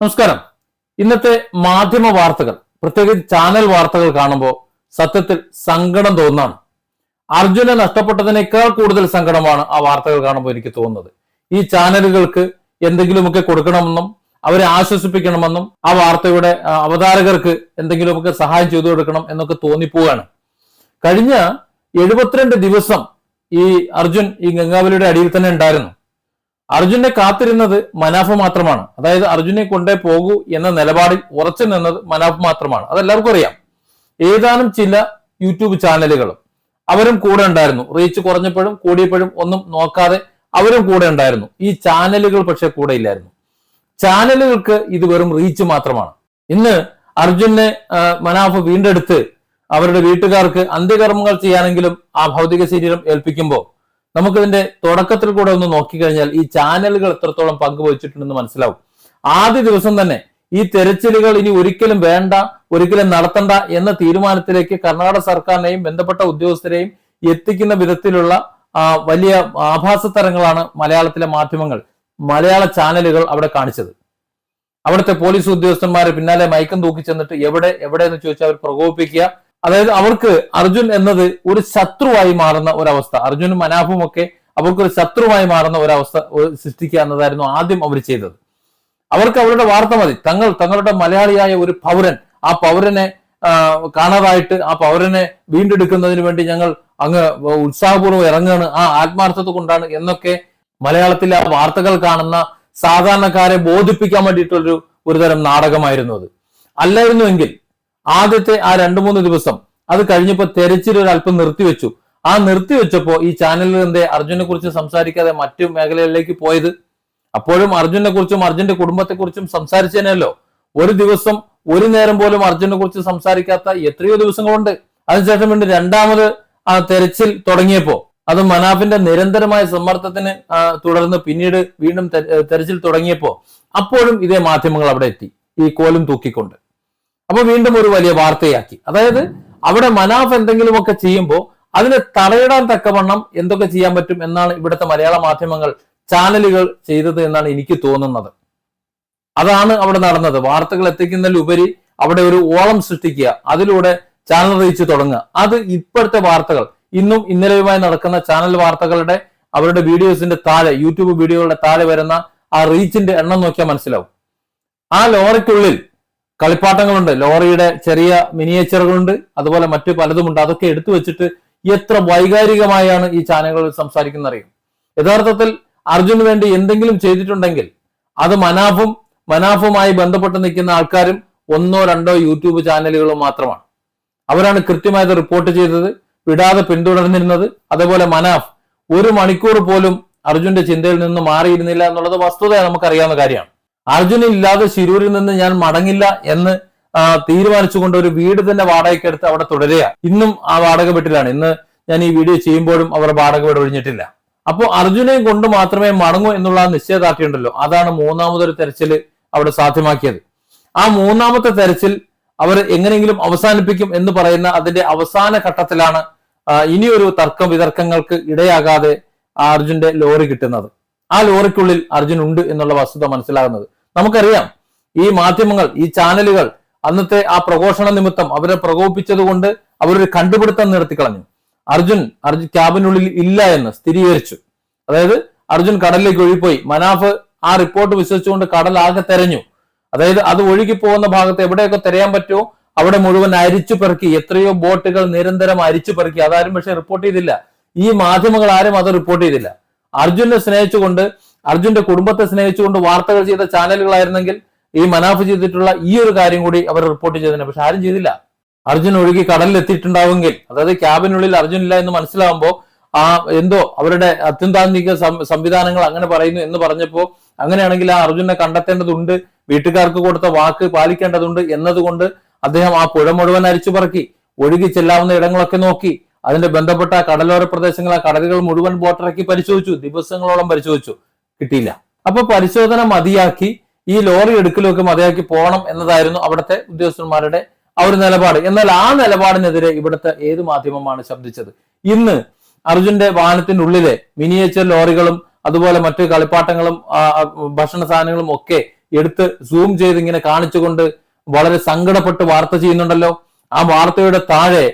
നമസ്കാരം. ഇന്നത്തെ മാധ്യമ വാർത്തകൾ പ്രത്യേകിച്ച് ചാനൽ വാർത്തകൾ കാണുമ്പോൾ സത്യത്തിൽ സങ്കടം തോന്നാണ്. അർജുനെ നഷ്ടപ്പെട്ടതിനേക്കാൾ കൂടുതൽ സങ്കടമാണ് ആ വാർത്തകൾ കാണുമ്പോൾ എനിക്ക് തോന്നുന്നത്. ഈ ചാനലുകൾക്ക് എന്തെങ്കിലുമൊക്കെ കൊടുക്കണമെന്നും അവരെ ആശ്വസിപ്പിക്കണമെന്നും ആ വാർത്തയുടെ അവതാരകർക്ക് എന്തെങ്കിലുമൊക്കെ സഹായം ചെയ്തു കൊടുക്കണം എന്നൊക്കെ തോന്നിപ്പോവാണ്. കഴിഞ്ഞ എഴുപത്തിരണ്ട് ദിവസം ഈ അർജുൻ ഈ ഗംഗാവലിയുടെ അടിയിൽ തന്നെ ഉണ്ടായിരുന്നു. അർജുനെ കാത്തിരുന്നത് മനാഫ് മാത്രമാണ്. അതായത് അർജുനെ കൊണ്ടേ പോകൂ എന്ന നിലപാടിൽ ഉറച്ചു നിന്നത് മനാഫ് മാത്രമാണ്. അതെല്ലാവർക്കും അറിയാം. ഏതാനും ചില യൂട്യൂബ് ചാനലുകളും അവരും കൂടെ ഉണ്ടായിരുന്നു. റീച്ച് കുറഞ്ഞപ്പോഴും കൂടിയപ്പോഴും ഒന്നും നോക്കാതെ അവരും കൂടെ ഉണ്ടായിരുന്നു. ഈ ചാനലുകൾ പക്ഷെ കൂടെ ഇല്ലായിരുന്നു. ചാനലുകൾക്ക് ഇത് വെറും റീച്ച് മാത്രമാണ്. ഇന്ന് അർജുനെ മനാഫ് വീണ്ടെടുത്ത് അവരുടെ വീട്ടുകാർക്ക് അന്ത്യകർമ്മങ്ങൾ ചെയ്യാനെങ്കിലും ആ ഭൗതിക ശരീരം ഏൽപ്പിക്കുമ്പോൾ നമുക്കിതിന്റെ തുടക്കത്തിൽ കൂടെ ഒന്ന് നോക്കിക്കഴിഞ്ഞാൽ ഈ ചാനലുകൾ എത്രത്തോളം പങ്കുവച്ചിട്ടുണ്ടെന്ന് മനസ്സിലാവും. ആദ്യ ദിവസം തന്നെ ഈ തെരച്ചിലുകൾ ഇനി ഒരിക്കലും വേണ്ട ഒരിക്കലും നടത്തണ്ട എന്ന തീരുമാനത്തിലേക്ക് കർണാടക സർക്കാരിനെയും ബന്ധപ്പെട്ട ഉദ്യോഗസ്ഥരെയും എത്തിക്കുന്ന വിധത്തിലുള്ള വലിയ ആഭാസത്തരങ്ങളാണ് മലയാളത്തിലെ മാധ്യമങ്ങൾ മലയാള ചാനലുകൾ അവിടെ കാണിച്ചത്. അവിടുത്തെ പോലീസ് ഉദ്യോഗസ്ഥന്മാരെ പിന്നാലെ മയക്കം തൂക്കി ചെന്നിട്ട് എവിടെ എവിടെ എന്ന് ചോദിച്ചാൽ അവർ പ്രകോപിപ്പിക്കുക അതായത് അവർക്ക് അർജുൻ എന്നത് ഒരു ശത്രുവായി മാറുന്ന ഒരവസ്ഥ. അർജുനും മനാഭും ഒക്കെ അവർക്ക് ഒരു ശത്രുവായി മാറുന്ന ഒരവസ്ഥ ഒരു സൃഷ്ടിക്കുക എന്നതായിരുന്നു ആദ്യം അവർ ചെയ്തത്. അവർക്ക് അവരുടെ വാർത്ത മതി. തങ്ങൾ തങ്ങളുടെ മലയാളിയായ ഒരു പൗരൻ ആ പൗരനെ കാണാതായിട്ട് ആ പൗരനെ വീണ്ടെടുക്കുന്നതിന് വേണ്ടി ഞങ്ങൾ അങ്ങ് ഉത്സാഹപൂർവം ഇറങ്ങുകയാണ് ആ ആത്മാർത്ഥത കൊണ്ടാണ് എന്നൊക്കെ മലയാളത്തിലെ ആ വാർത്തകൾ കാണുന്ന സാധാരണക്കാരെ ബോധിപ്പിക്കാൻ വേണ്ടിയിട്ടുള്ളൊരു ഒരുതരം നാടകമായിരുന്നു അത്. അല്ലായിരുന്നുവെങ്കിൽ ആദ്യത്തെ ആ രണ്ടു മൂന്ന് ദിവസം അത് കഴിഞ്ഞപ്പോൾ തെരച്ചിൽ ഒരു അല്പം നിർത്തിവെച്ചു. ആ നിർത്തിവെച്ചപ്പോ ഈ ചാനലിൽ എന്തേ അർജുനെ കുറിച്ച് സംസാരിക്കാതെ മറ്റു മേഖലകളിലേക്ക് പോയത്? അപ്പോഴും അർജുനെ കുറിച്ചും അർജുന്റെ കുടുംബത്തെ കുറിച്ചും സംസാരിച്ചേനല്ലോ ഒരു ദിവസം ഒരു നേരം പോലും അർജുനെ കുറിച്ച് സംസാരിക്കാത്ത എത്രയോ ദിവസങ്ങളുണ്ട്. അതിനുശേഷം വീണ്ടും രണ്ടാമത് ആ തെരച്ചിൽ തുടങ്ങിയപ്പോ അത് മനാഫിന്റെ നിരന്തരമായ സമ്മർദ്ദത്തിന് തുടർന്ന് പിന്നീട് വീണ്ടും തെരച്ചിൽ തുടങ്ങിയപ്പോ അപ്പോഴും ഇതേ മാധ്യമങ്ങൾ അവിടെ എത്തി. ഈ കോലും തൂക്കിക്കൊണ്ട്. അപ്പൊ വീണ്ടും ഒരു വലിയ വാർത്തയാക്കി. അതായത് അവിടെ മനാഫ് എന്തെങ്കിലുമൊക്കെ ചെയ്യുമ്പോൾ അതിനെ തടയിടാൻ തക്കവണ്ണം എന്തൊക്കെ ചെയ്യാൻ പറ്റും എന്നാണ് ഇവിടുത്തെ മലയാള മാധ്യമങ്ങൾ ചാനലുകൾ ചെയ്തത് എന്നാണ് എനിക്ക് തോന്നുന്നത്. അതാണ് അവിടെ നടന്നത്. വാർത്തകൾ എത്തിക്കുന്നതിലുപരി അവിടെ ഒരു ഓളം സൃഷ്ടിക്കുക അതിലൂടെ ചാനൽ റീച്ച് തുടങ്ങുക. അത് ഇപ്പോഴത്തെ വാർത്തകൾ. ഇന്നും ഇന്നലെയുമായി നടക്കുന്ന ചാനൽ വാർത്തകളുടെ അവരുടെ വീഡിയോസിന്റെ താഴെ യൂട്യൂബ് വീഡിയോകളുടെ താഴെ വരുന്ന ആ റീച്ചിന്റെ എണ്ണം നോക്കിയാൽ മനസ്സിലാവും. ആ ലോറിക്കുള്ളിൽ കളിപ്പാട്ടങ്ങളുണ്ട്. ലോറിയുടെ ചെറിയ മിനിയേച്ചറുകളുണ്ട്. അതുപോലെ മറ്റു പലതുമുണ്ട്. അതൊക്കെ എടുത്തു വെച്ചിട്ട് എത്ര വൈകാരികമായാണ് ഈ ചാനലുകൾ സംസാരിക്കുന്ന അറിയും. യഥാർത്ഥത്തിൽ അർജുന് വേണ്ടി എന്തെങ്കിലും ചെയ്തിട്ടുണ്ടെങ്കിൽ അത് മനാഫും മനാഫുമായി ബന്ധപ്പെട്ട് നിൽക്കുന്ന ആൾക്കാരും ഒന്നോ രണ്ടോ യൂട്യൂബ് ചാനലുകളും മാത്രമാണ്. അവരാണ് കൃത്യമായത് റിപ്പോർട്ട് ചെയ്തത് വിടാതെ പിന്തുടർന്നിരുന്നത്. അതേപോലെ മനാഫ് ഒരു മണിക്കൂർ പോലും അർജുന്റെ ചിന്തയിൽ നിന്ന് മാറിയിരുന്നില്ല എന്നുള്ളത് വസ്തുത നമുക്കറിയാവുന്ന കാര്യമാണ്. അർജുന ഇല്ലാതെ ശിരൂരിൽ നിന്ന് ഞാൻ മടങ്ങില്ല എന്ന് തീരുമാനിച്ചുകൊണ്ട് ഒരു വീട് തന്നെ വാടകയ്ക്ക് എടുത്ത് അവിടെ തുടരുക ഇന്നും ആ വാടക വീട്ടിലാണ്. ഇന്ന് ഞാൻ ഈ വീഡിയോ ചെയ്യുമ്പോഴും അവർ വാടക വീട് ഒഴിഞ്ഞിട്ടില്ല. അപ്പോൾ അർജുനെയും കൊണ്ട് മാത്രമേ മടങ്ങൂ എന്നുള്ള നിശ്ചയദാർഢ്യമുണ്ടല്ലോ. അതാണ് മൂന്നാമതൊരു തെരച്ചിൽ അവിടെ സാധ്യമാക്കിയത്. ആ മൂന്നാമത്തെ തെരച്ചിൽ അവർ എങ്ങനെയെങ്കിലും അവസാനിപ്പിക്കും എന്ന് പറയുന്ന അതിന്റെ അവസാന ഘട്ടത്തിലാണ് ഇനിയൊരു തർക്കം വിതർക്കങ്ങൾക്ക് ഇടയാകാതെ അർജുന്റെ ലോറി കിട്ടുന്നത്. ആ ലോറിക്കുള്ളിൽ അർജുൻ ഉണ്ട് എന്നുള്ള വസ്തുത മനസ്സിലാകുന്നത്. നമുക്കറിയാം ഈ മാധ്യമങ്ങൾ ഈ ചാനലുകൾ അന്നത്തെ ആ പ്രഘോഷണ നിമിത്തം അവരെ പ്രകോപിപ്പിച്ചതുകൊണ്ട് അവരൊരു കണ്ടുപിടുത്തം നിർത്തിക്കളഞ്ഞു. അർജുൻ അർജുൻ ക്യാബിനുള്ളിൽ ഇല്ല എന്ന് സ്ഥിരീകരിച്ചു. അതായത് അർജുൻ കടലിലേക്ക് ഒഴിപ്പോയി മനാഫ് ആ റിപ്പോർട്ട് വിശ്വസിച്ചുകൊണ്ട് കടൽ ആകെ തെരഞ്ഞു. അതായത് അത് ഒഴുകി പോകുന്ന ഭാഗത്ത് എവിടെയൊക്കെ തിരയാൻ പറ്റുമോ അവിടെ മുഴുവൻ അരിച്ചു പെറുക്കി എത്രയോ ബോട്ടുകൾ നിരന്തരം അരിച്ചു പെറുക്കി. അതാരും പക്ഷെ റിപ്പോർട്ട് ചെയ്തില്ല. ഈ മാധ്യമങ്ങൾ ആരും അത് റിപ്പോർട്ട് ചെയ്തില്ല. അർജുനെ സ്നേഹിച്ചുകൊണ്ട് അർജുന്റെ കുടുംബത്തെ സ്നേഹിച്ചുകൊണ്ട് വാർത്തകൾ ചെയ്ത ചാനലുകളായിരുന്നെങ്കിൽ ഈ മനാഫ് ചെയ്തിട്ടുള്ള ഈ ഒരു കാര്യം കൂടി അവർ റിപ്പോർട്ട് ചെയ്തതിനെ പക്ഷെ ആരും ചെയ്തില്ല. അർജുൻ ഒഴുകി കടലിൽ എത്തിയിട്ടുണ്ടാവുമെങ്കിൽ അതായത് ക്യാബിനുള്ളിൽ അർജുൻ ഇല്ല എന്ന് മനസ്സിലാവുമ്പോൾ ആ എന്തോ അവരുടെ അത്യന്താന്തിക സംവിധാനങ്ങൾ അങ്ങനെ പറയുന്നു എന്ന് പറഞ്ഞപ്പോ അങ്ങനെയാണെങ്കിൽ ആ അർജുനെ കണ്ടെത്തേണ്ടതുണ്ട് വീട്ടുകാർക്ക് കൊടുത്ത വാക്ക് പാലിക്കേണ്ടതുണ്ട് എന്നതുകൊണ്ട് അദ്ദേഹം ആ പുഴ മുഴുവൻ അരിച്ചു പറക്കി ഒഴുകി ചെല്ലാവുന്ന ഇടങ്ങളൊക്കെ നോക്കി അതിന്റെ ബന്ധപ്പെട്ട കടലോര പ്രദേശങ്ങൾ ആ കടലുകൾ മുഴുവൻ ബോട്ടിറക്കി പരിശോധിച്ചു ദിവസങ്ങളോളം പരിശോധിച്ചു. കിട്ടിയില്ല. അപ്പൊ പരിശോധന മതിയാക്കി ഈ ലോറി എടുക്കലൊക്കെ മതിയാക്കി പോകണം എന്നതായിരുന്നു അവിടുത്തെ ഉദ്യോഗസ്ഥന്മാരുടെ ആ ഒരു നിലപാട്. എന്നാൽ ആ നിലപാടിനെതിരെ ഇവിടുത്തെ ഏത് മാധ്യമമാണ് ശബ്ദിച്ചത്? ഇന്ന് അർജുന്റെ വാഹനത്തിന്റെ ഉള്ളിലെ മിനിയേച്ചർ ലോറികളും അതുപോലെ മറ്റു കളിപ്പാട്ടങ്ങളും ഭക്ഷണ സാധനങ്ങളും ഒക്കെ എടുത്ത് സൂം ചെയ്ത് ഇങ്ങനെ കാണിച്ചുകൊണ്ട് വളരെ സങ്കടപ്പെട്ട് വാർത്ത ചെയ്യുന്നുണ്ടല്ലോ. ആ വാർത്തയുടെ താഴെ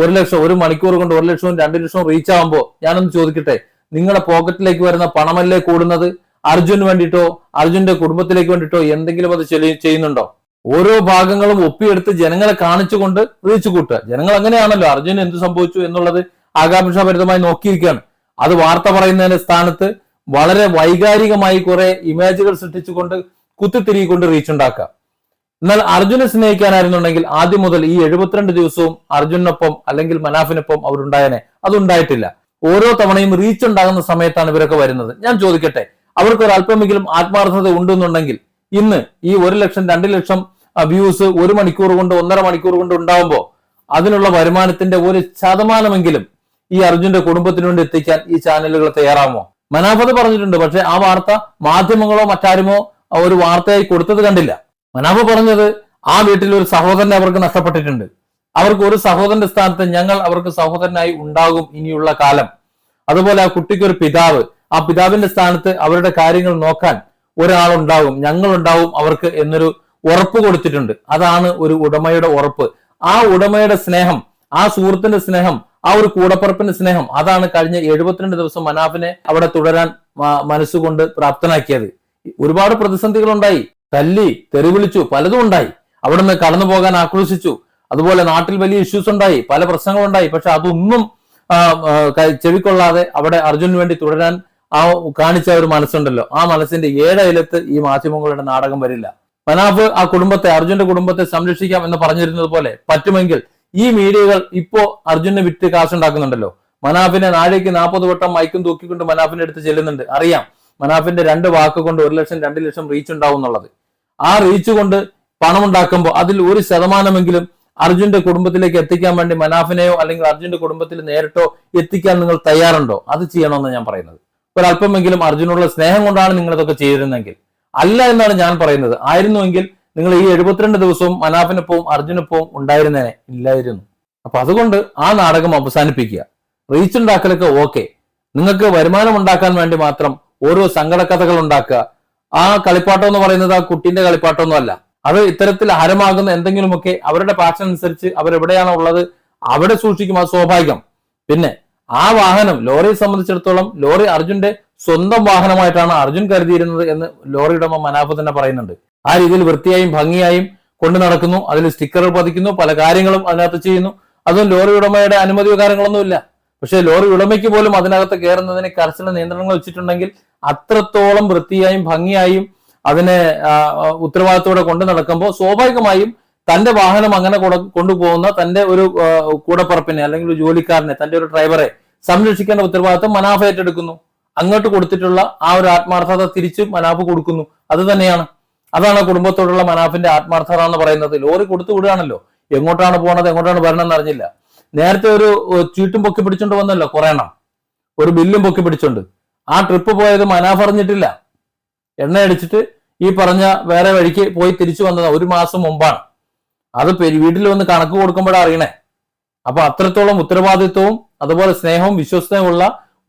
ഒരു ലക്ഷം ഒരു മണിക്കൂർ കൊണ്ട് ഒരു ലക്ഷവും രണ്ട് ലക്ഷവും റീച്ച് ആവുമ്പോൾ ഞാനൊന്ന് ചോദിക്കട്ടെ? നിങ്ങളുടെ പോക്കറ്റിലേക്ക് വരുന്ന പണമല്ലേ കൂടുന്നത്? അർജുന് വേണ്ടിയിട്ടോ അർജുന്റെ കുടുംബത്തിലേക്ക് വേണ്ടിയിട്ടോ എന്തെങ്കിലും അത് ചെയ്യുന്നുണ്ടോ? ഓരോ ഭാഗങ്ങളും ഒപ്പിയെടുത്ത് ജനങ്ങളെ കാണിച്ചുകൊണ്ട് റീച്ച് കൂട്ടുക. ജനങ്ങൾ അങ്ങനെയാണല്ലോ. അർജുന് എന്ത് സംഭവിച്ചു എന്നുള്ളത് ആകാംക്ഷാഭരിതമായി നോക്കിയിരിക്കുകയാണ്. അത് വാർത്ത പറയുന്നതിന്റെ സ്ഥാനത്ത് വളരെ വൈകാരികമായി കുറെ ഇമേജുകൾ സൃഷ്ടിച്ചുകൊണ്ട് കുത്തിത്തിരികൊണ്ട് റീച്ച് ഉണ്ടാക്കുക. എന്നാൽ അർജുനെ സ്നേഹിക്കാനായിരുന്നുണ്ടെങ്കിൽ ആദ്യം മുതൽ ഈ എഴുപത്തിരണ്ട് ദിവസവും അർജുനൊപ്പം അല്ലെങ്കിൽ മനാഫിനൊപ്പം അവരുണ്ടായനെ. അതുണ്ടായിട്ടില്ല. ഓരോ തവണയും റീച്ച് ഉണ്ടാകുന്ന സമയത്താണ് ഇവരൊക്കെ വരുന്നത്. ഞാൻ ചോദിക്കട്ടെ അവർക്ക് ഒരു അല്പമെങ്കിലും ആത്മാർത്ഥത ഉണ്ടെന്നുണ്ടെങ്കിൽ ഇന്ന് ഈ ഒരു ലക്ഷം രണ്ട് ലക്ഷം വ്യൂസ് ഒരു മണിക്കൂർ കൊണ്ട് ഒന്നര മണിക്കൂർ കൊണ്ട് ഉണ്ടാവുമ്പോൾ അതിനുള്ള വരുമാനത്തിന്റെ ഒരു ശതമാനമെങ്കിലും ഈ അർജുന്റെ കുടുംബത്തിന് വേണ്ടി എത്തിക്കാൻ ഈ ചാനലുകൾ തയ്യാറാമോ മനാഫത് പറഞ്ഞിട്ടുണ്ട് പക്ഷെ ആ വാർത്ത മാധ്യമങ്ങളോ മറ്റാരുമോ ഒരു വാർത്തയായി കൊടുത്തത് കണ്ടില്ല. മനാഫ പറഞ്ഞത് ആ വീട്ടിൽ ഒരു സഹോദരനെ അവർക്ക് നഷ്ടപ്പെട്ടിട്ടുണ്ട്. അവർക്ക് ഒരു സഹോദരന്റെ സ്ഥാനത്ത് ഞങ്ങൾ അവർക്ക് സഹോദരനായി ഉണ്ടാകും ഇനിയുള്ള കാലം. അതുപോലെ ആ കുട്ടിക്ക് ഒരു പിതാവ്. ആ പിതാവിന്റെ സ്ഥാനത്ത് അവരുടെ കാര്യങ്ങൾ നോക്കാൻ ഒരാളുണ്ടാവും ഞങ്ങളുണ്ടാവും അവർക്ക് എന്നൊരു ഉറപ്പ് കൊടുത്തിട്ടുണ്ട്. അതാണ് ഒരു ഉടമയുടെ ഉറപ്പ്. ആ ഉടമയുടെ സ്നേഹം ആ സുഹൃത്തിന്റെ സ്നേഹം ആ ഒരു കൂടപ്പറപ്പിന്റെ സ്നേഹം അതാണ് കഴിഞ്ഞ എഴുപത്തിരണ്ട് ദിവസം മനാഫിനെ അവിടെ തുടരാൻ മനസ്സുകൊണ്ട് പ്രാപ്തനാക്കിയത്. ഒരുപാട് പ്രതിസന്ധികൾ ഉണ്ടായി തല്ലി തെറിവിളിച്ചു പലതും ഉണ്ടായി. അവിടുന്ന് കടന്നു പോകാൻ ആക്രോശിച്ചു. അതുപോലെ നാട്ടിൽ വലിയ ഇഷ്യൂസ് ഉണ്ടായി പല പ്രശ്നങ്ങളുണ്ടായി. പക്ഷെ അതൊന്നും ചെവിക്കൊള്ളാതെ അവിടെ അർജുനു വേണ്ടി തുടരാൻ ആ കാണിച്ച ഒരു മനസ്സുണ്ടല്ലോ. ആ മനസ്സിന്റെ ഏഴയിലത്ത് ഈ മാധ്യമങ്ങളുടെ നാടകം വരില്ല. മനാഫ് ആ കുടുംബത്തെ അർജുന്റെ കുടുംബത്തെ സംരക്ഷിക്കാം എന്ന് പറഞ്ഞിരുന്നത് പോലെ പറ്റുമെങ്കിൽ ഈ മീഡിയകൾ ഇപ്പോ അർജുനെ വിറ്റ് കാശുണ്ടാക്കുന്നുണ്ടല്ലോ. മനാഫിനെ നാഴേക്ക് നാൽപ്പത് വട്ടം മൈക്കും തൂക്കിക്കൊണ്ട് മനാഫിന്റെ അടുത്ത് ചെല്ലുന്നുണ്ട്. അറിയാം മനാഫിന്റെ രണ്ട് വാക്ക് കൊണ്ട് ഒരു ലക്ഷം രണ്ട് ലക്ഷം റീച്ച് ഉണ്ടാവും എന്നുള്ളത്. ആ റീച്ച് കൊണ്ട് പണം ഉണ്ടാക്കുമ്പോൾ അതിൽ ഒരു ശതമാനമെങ്കിലും അർജുന്റെ കുടുംബത്തിലേക്ക് എത്തിക്കാൻ വേണ്ടി മനാഫിനെയോ അല്ലെങ്കിൽ അർജുന്റെ കുടുംബത്തിൽ നേരിട്ടോ എത്തിക്കാൻ നിങ്ങൾ തയ്യാറുണ്ടോ? അത് ചെയ്യണമെന്ന് ഞാൻ പറയുന്നത്. ഒരല്പമെങ്കിലും അർജുനുള്ള സ്നേഹം കൊണ്ടാണ് നിങ്ങൾ ഇതൊക്കെ ചെയ്തിരുന്നെങ്കിൽ അല്ല എന്നാണ് ഞാൻ പറയുന്നത്. ആയിരുന്നുവെങ്കിൽ നിങ്ങൾ ഈ എഴുപത്തിരണ്ട് ദിവസവും മനാഫിനൊപ്പവും അർജുനൊപ്പവും ഉണ്ടായിരുന്നേനെ ഇല്ലായിരുന്നു. അപ്പൊ അതുകൊണ്ട് ആ നാടകം അവസാനിപ്പിക്കുക. റീച്ച് ഉണ്ടാക്കലൊക്കെ ഓക്കെ. നിങ്ങൾക്ക് വരുമാനം ഉണ്ടാക്കാൻ വേണ്ടി മാത്രം ഓരോ സങ്കടക്കഥകൾ ഉണ്ടാക്കുക. ആ കളിപ്പാട്ടം എന്ന് പറയുന്നത് ആ കുട്ടിന്റെ കളിപ്പാട്ടമൊന്നും അല്ല. അത് ഇത്തരത്തിൽ ഹരമാകുന്ന എന്തെങ്കിലുമൊക്കെ അവരുടെ പാഷൻ അനുസരിച്ച് അവരെവിടെയാണോ ഉള്ളത് അവിടെ സൂക്ഷിക്കും അത് സ്വാഭാവികം. പിന്നെ ആ വാഹനം ലോറിയെ സംബന്ധിച്ചിടത്തോളം ലോറി അർജുന്റെ സ്വന്തം വാഹനമായിട്ടാണ് അർജുൻ കരുതിയിരുന്നത് എന്ന് ലോറി ഉടമ മനാഫ് തന്നെ പറയുന്നുണ്ട്. ആ രീതിയിൽ വൃത്തിയായും ഭംഗിയായും കൊണ്ടു നടക്കുന്നു അതിൽ സ്റ്റിക്കർ പതിക്കുന്നു പല കാര്യങ്ങളും അതിനകത്ത് ചെയ്യുന്നു. അതും ലോറി ഉടമയുടെ അനുമതിയോ കാര്യങ്ങളൊന്നുമില്ല പക്ഷെ ലോറി ഉടമയ്ക്ക് പോലും അതിനകത്ത് കയറുന്നതിന് കർശന നിയന്ത്രണങ്ങൾ വെച്ചിട്ടുണ്ടെങ്കിൽ അത്രത്തോളം വൃത്തിയായും ഭംഗിയായും അതിനെ ഉത്തരവാദിത്തോടെ കൊണ്ടു നടക്കുമ്പോൾ സ്വാഭാവികമായും തന്റെ വാഹനം അങ്ങനെ കൊണ്ടുപോകുന്ന തന്റെ ഒരു കൂടപ്പറപ്പിനെ അല്ലെങ്കിൽ ഒരു ജോലിക്കാരനെ തന്റെ ഒരു ഡ്രൈവറെ സംരക്ഷിക്കേണ്ട ഉത്തരവാദിത്തം മനാഫ് ഏറ്റെടുക്കുന്നു. അങ്ങോട്ട് കൊടുത്തിട്ടുള്ള ആ ഒരു ആത്മാർത്ഥത തിരിച്ച് മനാഫ് കൊടുക്കുന്നു. അത് തന്നെയാണ്. അതാണ് കുടുംബത്തോടുള്ള മനാഫിന്റെ ആത്മാർത്ഥത എന്ന് പറയുന്നത്. ലോറി കൊടുത്തു വിടുകയാണല്ലോ. എങ്ങോട്ടാണ് പോണത് എങ്ങോട്ടാണ് വരണമെന്ന് അറിഞ്ഞില്ല. നേരത്തെ ഒരു ചീട്ടും പൊക്കി പിടിച്ചോണ്ട് വന്നല്ലോ കുറേണം. ഒരു ബില്ലും പൊക്കി പിടിച്ചോണ്ട്. ആ ട്രിപ്പ് പോയത് മനാഫ് അറിഞ്ഞിട്ടില്ല. എണ്ണ അടിച്ചിട്ട് ഈ പറഞ്ഞ വേറെ വഴിക്ക് പോയി തിരിച്ചു വന്നത് ഒരു മാസം മുമ്പാണ്. അത് വീട്ടിൽ വന്ന് കണക്ക് കൊടുക്കുമ്പോഴാണ് അറിയണേ. അപ്പൊ അത്രത്തോളം ഉത്തരവാദിത്വവും അതുപോലെ സ്നേഹവും വിശ്വസ്തയും ഉള്ള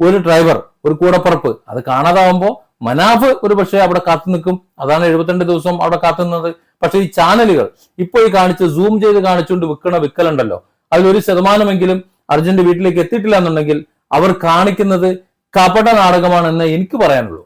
ഒരു ഡ്രൈവർ ഒരു കൂടപ്പുറപ്പ് അത് കാണാതാവുമ്പോൾ മനാഫ് ഒരു പക്ഷേ അവിടെ കാത്തു നിൽക്കും. അതാണ് എഴുപത്തിരണ്ട് ദിവസം അവിടെ കാത്തുനിന്നത് പക്ഷെ ഈ ചാനലുകൾ ഇപ്പോൾ ഈ കാണിച്ച് സൂം ചെയ്ത് കാണിച്ചുകൊണ്ട് വിൽക്കണ വിൽക്കലുണ്ടല്ലോ അതിൽ ഒരു ശതമാനമെങ്കിലും അർജന്റ് വീട്ടിലേക്ക് എത്തിയിട്ടില്ല എന്നുണ്ടെങ്കിൽ അവർ കാണിക്കുന്നത് കപട നാടകമാണെന്ന് എനിക്ക് പറയാനുള്ളൂ.